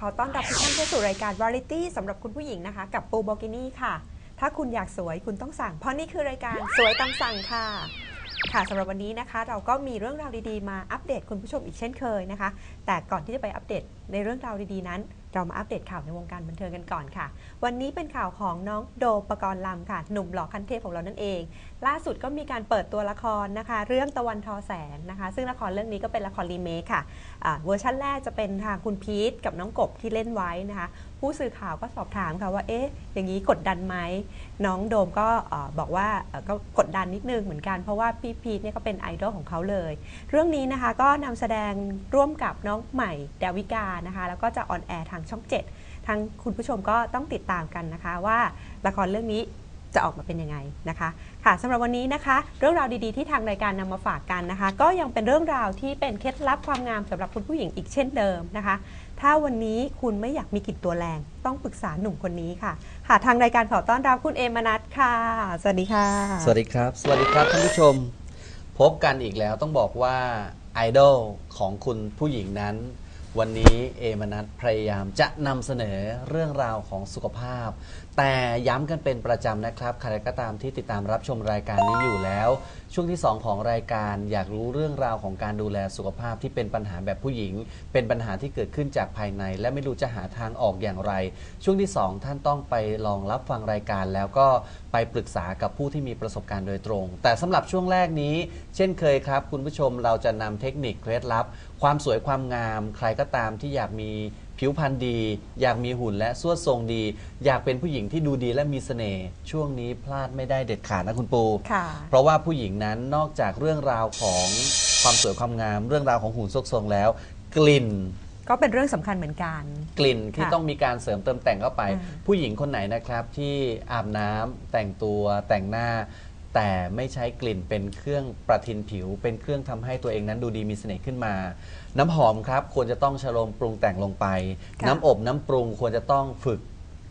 ขอต้อนรับทุกท่านเข้าสู่รายการวาไรตี้สำหรับคุณผู้หญิงนะคะ กับปูโบกินี่ค่ะ ถ้าคุณอยากสวยคุณต้องสั่ง เพราะนี่คือรายการสวยตามสั่งค่ะ ค่ะสำหรับวันนี้นะคะ เราก็มีเรื่องราวดีๆมาอัปเดตคุณผู้ชมอีกเช่นเคยนะคะ แต่ก่อนที่จะไปอัปเดตในเรื่องราวดีๆนั้น เรามาอัปเดตข่าวในวงการบันเทิงกันก่อนค่ะ วันนี้เป็นข่าวของน้องโดปกรณ์ลำค่ะ หนุ่มหล่อคันเทพของเรานั่นเอง ล่าสุดก็มีการเปิดตัวละครนะคะ เรื่องตะวันทอแสนนะคะ ซึ่งละครเรื่องนี้ก็เป็นละครรีเมคค่ะะเวอร์ชันแรกจะเป็นทางคุณพีทกับน้องกบที่เล่นไว้นะคะ ผู้สื่อข่าวก็สอบถามค่ะว่าเอ๊ะอย่างนี้กดดันไหมน้องโดมก็บอกว่าก็กดดันนิดนึงเหมือนกันเพราะว่าพี่พีทเนี่ยก็เป็นไอดอลของเขาเลย เรื่องนี้นะคะก็นำแสดงร่วมกับน้องใหม่ดาวิกานะคะแล้วก็จะออนแอร์ทางช่อง 7 ทางคุณผู้ชมก็ต้องติดตามกันนะคะว่าละครเรื่องนี้จะออกมาเป็นยังไงนะคะ ค่ะสำหรับวันนี้นะคะ เรื่องราวดีๆที่ทางรายการนำมาฝากกันนะคะ ก็ยังเป็นเรื่องราวที่เป็นเคล็ดลับความงามสำหรับคุณผู้หญิงอีกเช่นเดิมนะคะ ถ้าวันนี้คุณไม่อยากมีกลิ่นตัวแรง ต้องปรึกษาหนุ่มคนนี้ค่ะ ค่ะทางรายการขอต้อนรับคุณเอมนัทค่ะ สวัสดีค่ะ สวัสดีครับ สวัสดีครับท่านผู้ชม พบกันอีกแล้วต้องบอกว่าไอดอลของคุณผู้หญิงนั้น วันนี้เอมนัทพยายามจะนำเสนอเรื่องราวของสุขภาพแต่ย้ำกันเป็นประจำนะครับ ใครก็ตามที่ติดตามรับชมรายการนี้อยู่แล้ว ช่วงที่ 2 ของรายการอยากรู้เรื่องราวของการดูแลสุขภาพที่เป็นปัญหาแบบผู้หญิง เป็นปัญหาที่เกิดขึ้นจากภายใน และไม่รู้จะหาทางออกอย่างไร ช่วงที่ 2 ท่านต้องไปลองรับฟังรายการ แล้วก็ไปปรึกษากับผู้ที่มีประสบการณ์โดยตรง แต่สำหรับช่วงแรกนี้ เช่นเคยครับ คุณผู้ชมเราจะนำเทคนิคเคล็ดลับ ความสวยความงาม ใครก็ตามที่อยากมี ผิวพรรณดี อยากมีหุ่นและสวดทรงดี อยากเป็นผู้หญิงที่ดูดีและมีเสน่ห์ช่วงนี้พลาดไม่ได้เด็ดขาดนะคุณปู ค่ะ เพราะว่าผู้หญิงนั้นนอกจากเรื่องราวของความสวยความงาม เรื่องราวของหุ่นสวดทรงแล้ว กลิ่น ก็เป็นเรื่องสำคัญเหมือนกัน กลิ่นที่ค่ะต้องมีการเสริมเติมแต่งเข้าไปอ่าผู้หญิงคนไหนนะครับที่อาบน้ำแต่งตัวแต่งหน้า แต่ไม่ใช้กลิ่นเป็นเครื่องประทินผิว เป็นเครื่องทำให้ตัวเองนั้นดูดีมีเสน่ห์ขึ้นมา น้ำหอมครับ ควรจะต้องชโลมปรุงแต่งลงไป ค่ะ น้ำอบน้ำปรุงควรจะต้องฝึก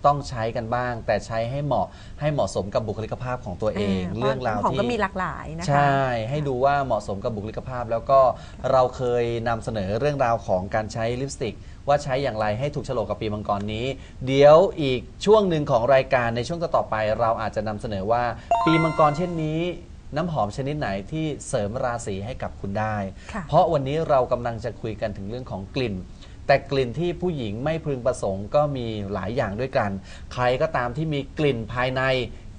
ต้องใช้กันบ้าง แต่ใช้ให้เหมาะให้เหมาะสมกับบุคลิกภาพของตัวเองาเรื่องราวพะน้ำหอมที่ ก็มีหลากหลายนะคะ ใช่ ให้ดูว่าเหมาะสมกับบุคลิกภาพ แล้วก็เราเคยนำเสนอเรื่องราวของการใช้ลิปสติก ว่าใช้อย่างไรให้ถูกโฉลกกับปีมังกรนี้ เดี๋ยวอีกช่วงหนึ่งของรายการในช่วงต่อๆไป เราอาจจะนำเสนอว่า ปีมังกรเช่นนี้ น้ำหอมชนิดไหนที่เสริมราศีให้กับคุณได้ ค่ะ เพราะวันนี้เรากำลังจะคุยกันถึงเรื่องของกลิ่น แต่กลิ่นที่ผู้หญิงไม่พึงประสงค์ก็มีหลายอย่างด้วยกัน ใครก็ตามที่มีกลิ่นภายใน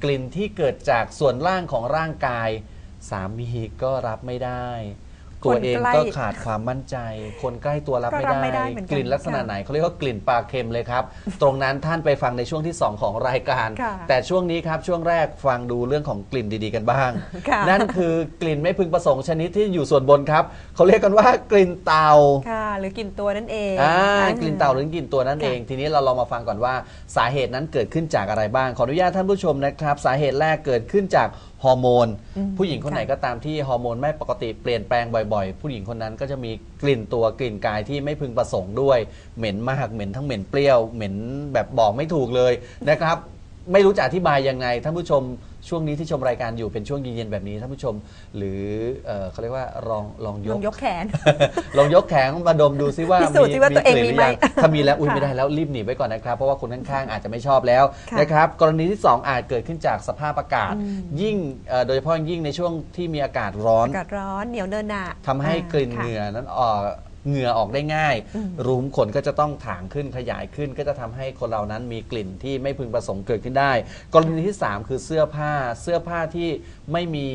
กลิ่นที่เกิดจากส่วนล่างของร่างกาย สามีก็รับไม่ได้ ตัวเองคนใกล้ก็ขาดความมั่นใจ คนใกล้ตัวรับก็ไม่รับได้ไม่ได้เหมือนกันกลิ่นลักษณะค่ะไหนเขาเรียกว่ากลิ่นปลาเค็มเลยครับ ตรงนั้นท่านไปฟังในช่วงที่ 2 ของรายการค่ะแต่ช่วงนี้ครับช่วงแรกฟังดูเรื่องของกลิ่นดีๆกันบ้างค่ะนั่นคือกลิ่นไม่พึงประสงค์ชนิดที่อยู่ส่วนบนครับเขาเรียกกันว่ากลิ่นเตาค่ะหรือกลิ่นตัวนั่นเองอ่าอ่กลิ่นเต่าหรือกลิ่นตัวนั่นค่ะเอง ทีนี้เราลองมาฟังก่อนว่าสาเหตุนั้นเกิดขึ้นจากอะไรบ้างขออนุญาตท่านผู้ชมนะครับ สาเหตุแรกเกิดขึ้นจาก ฮอร์โมนอืมผู้หญิงคนไหนค่ะก็ตามที่ฮอร์โมนไม่ปกติเปลี่ยนแปลงบ่อยๆ ผู้หญิงคนนั้นก็จะมีกลิ่นตัวกลิ่นกายที่ไม่พึงประสงค์ด้วย เหม็นมากเหม็นทั้งเหม็นเปรี้ยวเหม็นแบบบอกไม่ถูกเลยนะครับ ไม่รู้จะอธิบายยังไงท่านผู้ชมช่วงนี้ที่ชมรายการอยู่เป็นช่วงเย็นๆแบบนี้ท่านผู้ชม หรือเอ่อเขาเรียกว่าลองลองยลก องยกแขน ลองยกแขนมาดมดูซิว่าพิสูจน์สิว่าตัวเองกลิ่นมีไหมรืยังถ้ามีแล้วอุ้ยค่ะไม่ได้แล้วรีบหนีไว้ก่อนนะครับ เพราะว่าคนข้างๆอาจจะไม่ชอบแล้วค่ะนะครับกรณีที่ 2 อาจเกิดขึ้นจากสภาพอากาศ อืม ยิ่งเอ่อโดยเฉพาะยิ่งในช่วงที่มีอากาศร้อนอากาศร้อนเหนียวเนินหนาทำให้กลิ่นเหค่ะงื่อนั้นออก เหงื่อออกได้ง่ายอืมรูมขนก็จะต้องถางขึ้นขยายขึ้น ก็จะทำให้คนเรานั้นมีกลิ่นที่ไม่พึงประสงค์เกิดขึ้นได้ กรณีที่ 3 คือเสื้อผ้าเสื้อผ้าที่ไม่มี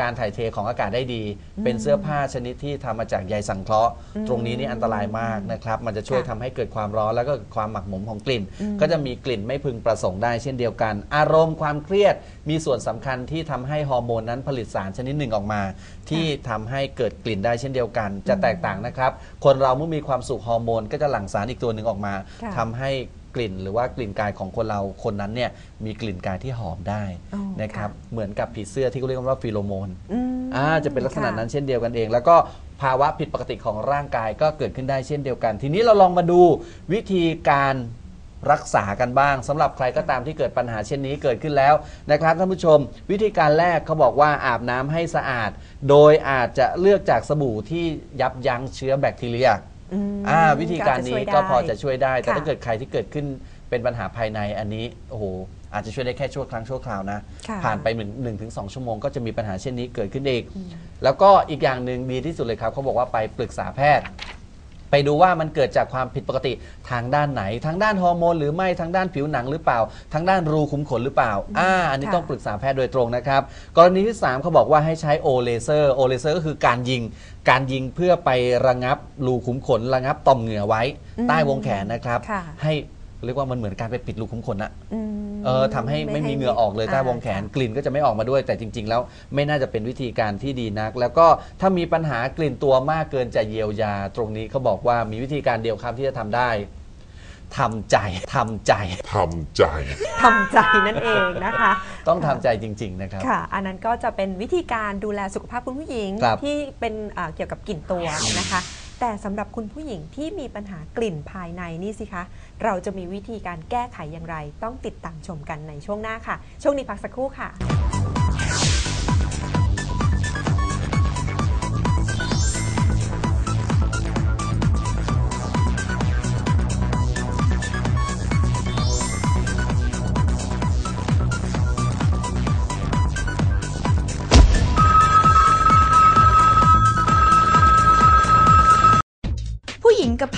การถ่ายเทของอากาศได้ดี เป็นเสื้อผ้าชนิดที่ทำมาจากใยสังเคราะห์อืมตรงนี้นี่อันตรายมากนะครับ มันจะช่วยค่ะทำให้เกิดความร้อนแล้วก็ความหมักหมมของกลิ่นอืมก็จะมีกลิ่นไม่พึงประสงค์ได้เช่นเดียวกัน อารมณ์ความเครียดมีส่วนสำคัญที่ทำให้ฮอร์โมนนั้นผลิตสารชนิดหนึ่งออกมาที่ทำให้เกิดกลิ่นได้เช่นเดียวกัน จะแตกต่างนะครับ คนเราเมื่อมีความสุขฮอร์โมน ก็จะหลั่งสารอีกตัวหนึ่งออกมาค่ะ ทำให้กลิ่นหรือว่ากลิ่นกายของคนเราคนนั้นเนี่ยมีกลิ่นกายที่หอมได้อ๋อนะครับค่ะเหมือนกับผีเสื้อที่เขาเรียกว่าฟีโรโมน อืมอ่าจะเป็นลักษณะนั้นค่ เช่นเดียวกันเอง แล้วก็ภาวะผิดปกติของร่างกายก็เกิดขึ้นได้เช่นเดียวกัน ทีนี้เราลองมาดูวิธีการ รักษากันบ้างสำหรับใครก็ตามที่เกิดปัญหาเช่นนี้เกิดขึ้นแล้วนะครับท่านผู้ชม วิธีการแรกเขาบอกว่าอาบน้ำให้สะอาด โดยอาจจะเลือกจากสบู่ที่ยับยั้งเชื้อแบคทีเรีย อืมอ่าวิธีการนี้ก็พอจะช่วยได้ แต่ค่ะถ้าเกิดใครที่เกิดขึ้นเป็นปัญหาภายในอันนี้โอ้โหอาจจะช่วยได้แค่ชั่วครั้งชั่วคราวนะ ค่ะ ผ่านไปหนึ่งหนึ่งถึงสองชั่วโมงก็จะมีปัญหาเช่นนี้เกิดขึ้นเองแล้วก็อีกอย่างหนึ่งดีที่สุดเลยครับเขาบอกว่าไปปรึกษาแพทย์ ไปดูว่ามันเกิดจากความผิดปกติทางด้านไหน ทางด้านฮอร์โมนหรือไม่ทางด้านผิวหนังหรือเปล่า ทางด้านรูขุมขนหรือเปล่าอ่าอันนี้ค่ะต้องปรึกษาแพทย์โดยตรงนะครับ กรณีที่ 3เขาบอกว่าให้ใช้โอเลเซอร์โอเลเซอร์ก็คือการยิง การยิงเพื่อไประงับรูขุมขน ระงับต่อมเหงื่อไว้อืมใต้วงแขนนะครับค่ะให้ เรียกว่ามันเหมือนการไปปิดรูขุมขนอะอืมเออทำให้ไม่มีเหงื่อออกเลยใต้วงแขนอ่ากลิ่นก็จะไม่ออกมาด้วย แต่จริง ๆ แล้วไม่น่าจะเป็นวิธีการที่ดีนัก แล้วก็ถ้ามีปัญหากลิ่นตัวมากเกินจะเยียวยาตรงนี้เขาบอกว่ามีวิธีการเดียวครับที่จะทำได้ทำใจทำใจ ทำใจ ทำใจนั่นเองนะคะ ต้องทำใจจริง ๆ นะครับ ค่ะ อันนั้นก็จะเป็นวิธีการดูแลสุขภาพคุณผู้หญิงครับที่เป็นอ่าเกี่ยวกับกลิ่นตัวนะคะ แต่สำหรับคุณผู้หญิงที่มีปัญหากลิ่นภายในนี่สิคะ เราจะมีวิธีการแก้ไขอย่างไร ต้องติดตามชมกันในช่วงหน้าค่ะ ช่วงนี้พักสักครู่ค่ะ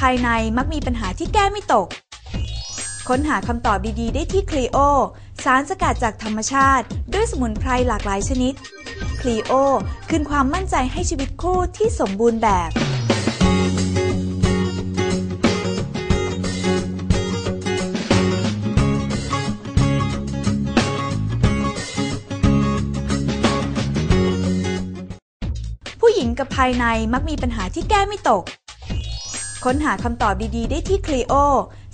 ภายในมักมีปัญหาที่แก้ไม่ตก ค้นหาคำตอบดีๆ ได้ที่คลีโอสารสกัดจากธรรมชาติ ด้วยสมุนไพรหลากหลายชนิดคลีโอคืนความมั่นใจให้ชีวิตคู่ที่สมบูรณ์แบบผู้หญิงกับภายในมักมีปัญหาที่แก้ไม่ตก ค้นหาคำตอบดีๆ ได้ที่คลีโอ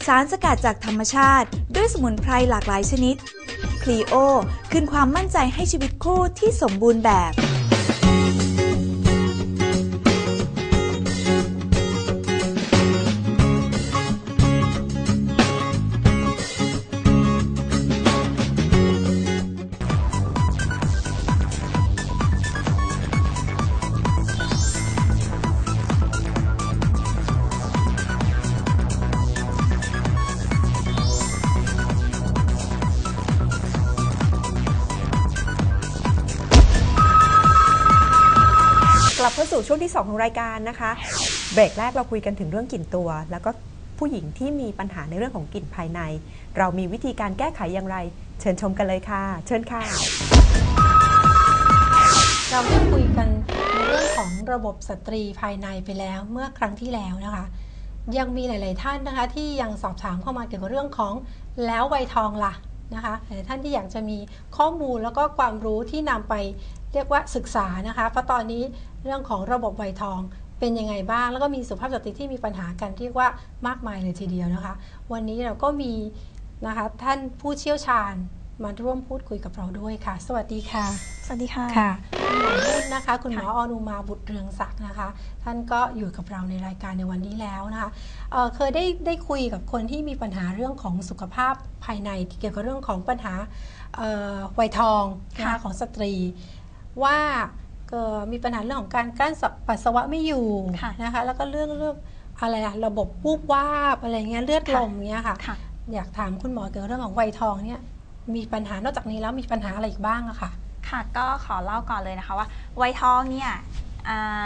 สารสกัดจากธรรมชาติ ด้วยสมุนไพรหลากหลายชนิดคลีโอคืนความมั่นใจให้ชีวิตคู่ที่สมบูรณ์แบบ สู่ช่วงที่ 2 ของรายการนะคะ เบรกแรกเราคุยกันถึงเรื่องกลิ่นตัว แล้วก็ผู้หญิงที่มีปัญหาในเรื่องของกลิ่นภายใน เรามีวิธีการแก้ไขอย่างไร เชิญชมกันเลยค่ะ เชิญค่ะ เราได้คุยกันในเรื่องของระบบสตรีภายในไปแล้วเมื่อครั้งที่แล้วนะคะ ยังมีหลาย ๆ ท่านนะคะ ที่ยังสอบถามเข้ามาเกี่ยวกับเรื่องของแล้วไวยทองล่ะ นะคะท่านที่อยากจะมีข้อมูลแล้วก็ความรู้ที่นำไปเรียกว่าศึกษานะคะ เพราะตอนนี้เรื่องของระบบไวทองเป็นยังไงบ้าง แล้วก็มีสุภาพสตรีที่มีปัญหากันเรียกว่ามากมายเลยทีเดียวนะคะ วันนี้เราก็มีนะคะท่านผู้เชี่ยวชาญ มาร่วมพูดคุยกับเราด้วยค่ะ สวัสดีค่ะ สวัสดีค่ะ ค่ะคุณหมอนุ่นนะคะ คุณหมออนุมาบุตรเรืองศักดิ์นะคะ ท่านก็อยู่กับเราในรายการในวันนี้แล้วนะคะเอ่อเคยได้ได้คุยกับคนที่มีปัญหาเรื่องของสุขภาพภายในเกี่ยวกับเรื่องของปัญหาเอ่อวัยทองนะคะค่ะของสตรี ว่าเอ่อมีปัญหาเรื่องของการกลั้นปัสสาวะไม่อยู่ค่ะ นะคะ แล้วก็เรื่องเรื่องอะไรอะระบบวูบวาบอะไรเงี้ยเลือดลมเงี้ยค่ะ ค่ะ อยากถามคุณหมอเกี่ยวกับเรื่องของวัยทองเนี่ย มีปัญหานอกจากนี้แล้วมีปัญหาอะไรอีกบ้างอะค่ะ ค่ะก็ขอเล่าก่อนเลยนะคะว่าวัยทองเนี่ยอ่า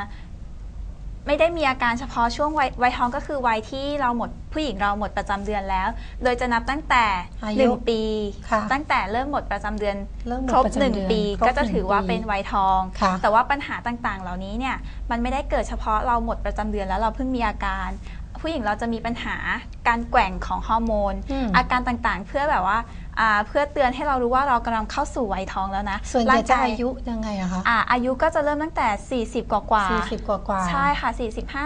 ไม่ได้มีอาการเฉพาะช่วงวัยวัยทองก็คือวัยที่เราหมดผู้หญิงเราหมดประจำเดือนแล้ว โดยจะนับตั้งแต่อายุ1ปี ค่ะตั้งแต่เริ่มหมดประจำเดือนเริ่มหมดครบประจำเดือน1ปีครบก็จะหนึ่งถือว่าปีเป็นวัยทอง ค่ะ แต่ว่าปัญหาต่างๆ เหล่านี้เนี่ยมันไม่ได้เกิดเฉพาะเราหมดประจำเดือนแล้วเราเพิ่งมีอาการ ผู้หญิงเราจะมีปัญหาการแกว่งของฮอร์โมน อืม อาการต่างๆ เพื่อแบบว่าอ่า เพื่อเตือนให้เรารู้ว่าเรากำลังเข้าสู่วัยทองแล้วนะส่วนใหญ่จะร่งกอายุยังไงอะคะอ่าอายุก็จะเริ่มตั้งแต่ 40 กว่ากว่าๆสี่สิบกว่ากว่าใช่ค่ะ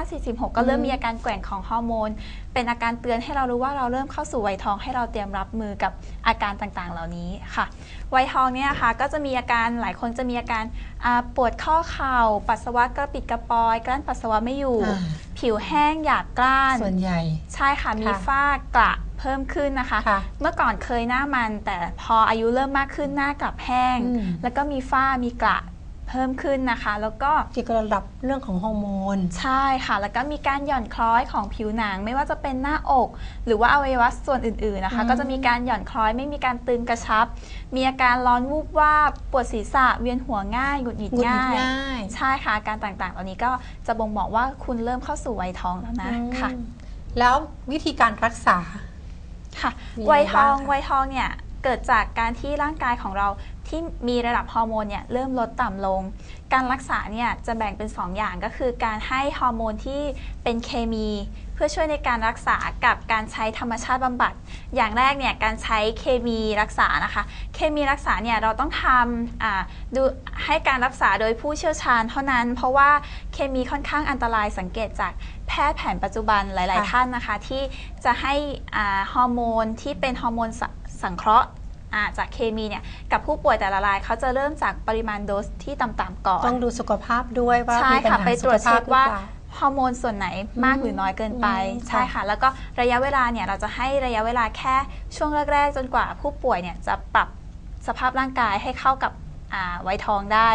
45 46 ก็เริ่มอืมมีอาการแกว่งของฮอร์โมน เป็นอาการเตือนให้เรารู้ว่าเราเริ่มเข้าสู่วัยทองให้เราเตรียมรับมือกับอาการต่างๆ เหล่านี้ค่ะ วัยทองเนี่ยนะคะก็จะมีอาการหลายคนจะมีอาการอ่าปวดข้อเข่า ปัสสาวะกระปิดกระปอย กลั้นปัสสาวะไม่อยู่อ่าผิวแห้งอยากกล้านส่วนใหญ่ ใช่ค่ะมีค่ะฝ้ากระ เพิ่มขึ้นนะคะ ค่ะเมื่อก่อนเคยหน้ามัน แต่พออายุเริ่มมากขึ้นหน้ากลับแห้ง อืม แล้วก็มีฝ้ามีกระเพิ่มขึ้นนะคะ แล้วก็เกี่ยวกับระดับเรื่องของฮอร์โมน ใช่ค่ะ แล้วก็มีการหย่อนคล้อยของผิวหนัง ไม่ว่าจะเป็นหน้าอก หรือว่าอวัยวะส่วนอื่นๆนะคะ อืม ก็จะมีการหย่อนคล้อยไม่มีการตึงกระชับ มีอาการร้อนวูบวาบปวดศีรษะเวียนหัวง่ายหงุดหงิดหงุดหงิดง่ายง่ายใช่ค่ะอาการต่างๆ เหล่านี้ก็จะบ่งบอกว่าคุณเริ่มเข้าสู่วัยทองแล้วนะค่ะ อืมแล้ววิธีการรักษา ค่ะมีอะไรวัยทองบ้างคะวัยทองเนี่ยเกิดจากการที่ร่างกายของเรา ที่มีระดับฮอร์โมนเนี่ยเริ่มลดต่ำลง การรักษาเนี่ยจะแบ่งเป็น 2 อย่างก็คือ การให้ฮอร์โมนที่เป็นเคมี เพื่อช่วยในการรักษากับการใช้ธรรมชาติบำบัด อย่างแรกเนี่ยการใช้เคมีรักษานะคะ เคมีรักษาเนี่ยเราต้องทำดูให้การรักษาโดยผู้เชี่ยวชาญเท่านั้น เพราะว่าเคมีค่อนข้างอันตรายสังเกตจากแพทย์แผนปัจจุบันหลาย ๆ ท่านนะคะ ที่จะให้อ่าฮอร์โมนที่เป็นฮอร์โมนสังเคราะห์ จากเคมีเนี่ยกับผู้ป่วยแต่ละรายเขาจะเริ่มจากปริมาณโดสที่ต่ำๆก่อน ต้องดูสุขภาพด้วยว่าใช่มีปัญค่ะหาไปตสุรขวจภาเช็พคหรือว่าเปล่าฮอร์โมนส่วนไหนมากอืมหรือน้อยเกินไปอืมใช่ค่ะค่ะ แล้วก็ระยะเวลาเนี่ยเราจะให้ระยะเวลาแค่ช่วงแรกๆจนกว่าผู้ป่วยเนี่ยจะปรับสภาพร่างกายให้เข้ากับอ่าไวยทองได้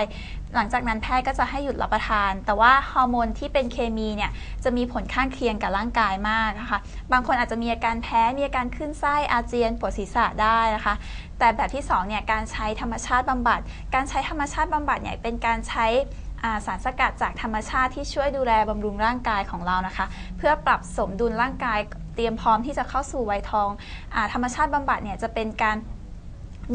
หลังจากนั้นแพทย์ก็จะให้หยุดรับประทาน แต่ว่าฮอร์โมนที่เป็นเคมีเนี่ยจะมีผลข้างเคียงกับร่างกายมากนะคะ บางคนอาจจะมีอาการแพ้ มีอาการขึ้นไส้อาเจียนปวดศีรษะได้นะคะ แต่แบบที่2เนี่ยการใช้ธรรมชาติบำบัด การใช้ธรรมชาติบำบัดเนี่ยเป็นการใช้าสารสกัดจากธรรมชาติที่ช่วยดูแลบำรุงร่างกายของเรานะคะ เพื่อปรับสมดุลร่างกายเตรียมพร้อมที่จะเข้าสู่วัยทองอธรรมชาติบำบัดเนี่ยจะเป็นการ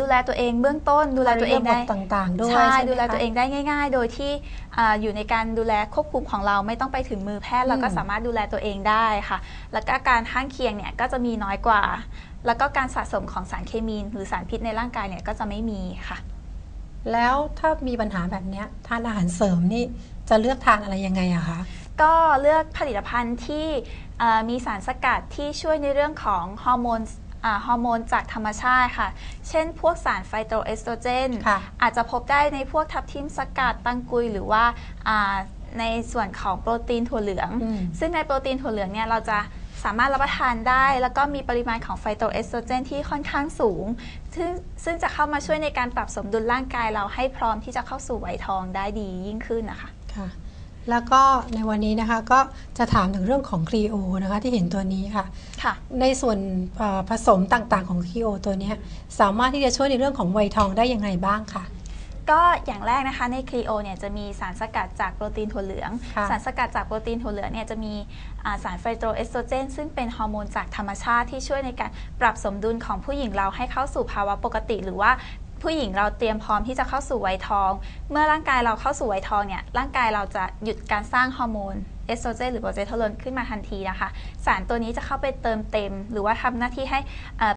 ดูแลตัวเองเบื้องต้น ดูแลตัวเองได้บทต่างๆด้วยใช่ใช่ไหมดูแลคะตัวเองได้ง่าย ๆ โดยที่อาอยู่ในการดูแลควบคุมของเราไม่ต้องไปถึงมือแพทย์เราก็อืมสามารถดูแลตัวเองได้ค่ะ แล้วก็การข้างเคียงเนี่ยก็จะมีน้อยกว่า แล้วก็การสะสมของสารเคมีหรือสารพิษในร่างกายเนี่ยก็จะไม่มีค่ะ แล้วถ้ามีปัญหาแบบเนี้ยทานอาหารเสริมนี่จะเลือกทานอะไรยังไงอะคะก็เลือกผลิตภัณฑ์ที่เอ่อมีสารสกัดที่ช่วยในเรื่องของฮอร์โมนอ่า ฮอร์โมนจากธรรมชาติค่ะ เช่นพวกสารไฟโตเอสโตรเจน ค่ะอาจจะพบได้ในพวกทับทิมสกัดตังกุยหรือว่าอ่าในส่วนของโปรตีนถั่วเหลือง อืม ซึ่งในโปรตีนถั่วเหลืองเนี่ยเราจะสามารถรับประทานได้ แล้วก็มีปริมาณของไฟโตเอสโตรเจนที่ค่อนข้างสูง ซึ่งซึ่งจะเข้ามาช่วยในการปรับสมดุลร่างกายเราให้พร้อมที่จะเข้าสู่วัยทองได้ดียิ่งขึ้นนะคะ ค่ะ แล้วก็ในวันนี้นะคะก็จะถามถึงเรื่องของครีโอนะคะที่เห็นตัวนี้ค่ะค่ะ ในส่วนเอ่อผสมต่างๆของครีโอตัวเนี้ยสามารถที่จะช่วยในเรื่องของวัยทองได้ยังไงบ้างคะก็อย่างแรกนะคะในครีโอเนี่ยจะมีสารสกัดจากโปรตีนถั่วเหลืองค่ะสารสกัดจากโปรตีนถั่วเหลืองเนี่ยจะมีอ่าสารไฟโตเอสโตรเจน ซึ่งเป็นฮอร์โมนจากธรรมชาติที่ช่วยในการปรับสมดุลของผู้หญิงเราให้เข้าสู่ภาวะปกติ หรือว่า ผู้หญิงเราเตรียมพร้อมที่จะเข้าสู่วัยทอง เมื่อร่างกายเราเข้าสู่วัยทองเนี่ย ร่างกายเราจะหยุดการสร้างฮอร์โมนเอสโตรเจนหรือโปรเจสเตอโรนขึ้นมาทันทีนะคะ สารตัวนี้จะเข้าไปเติมเต็ม หรือว่าทำหน้าที่ให้อ่อ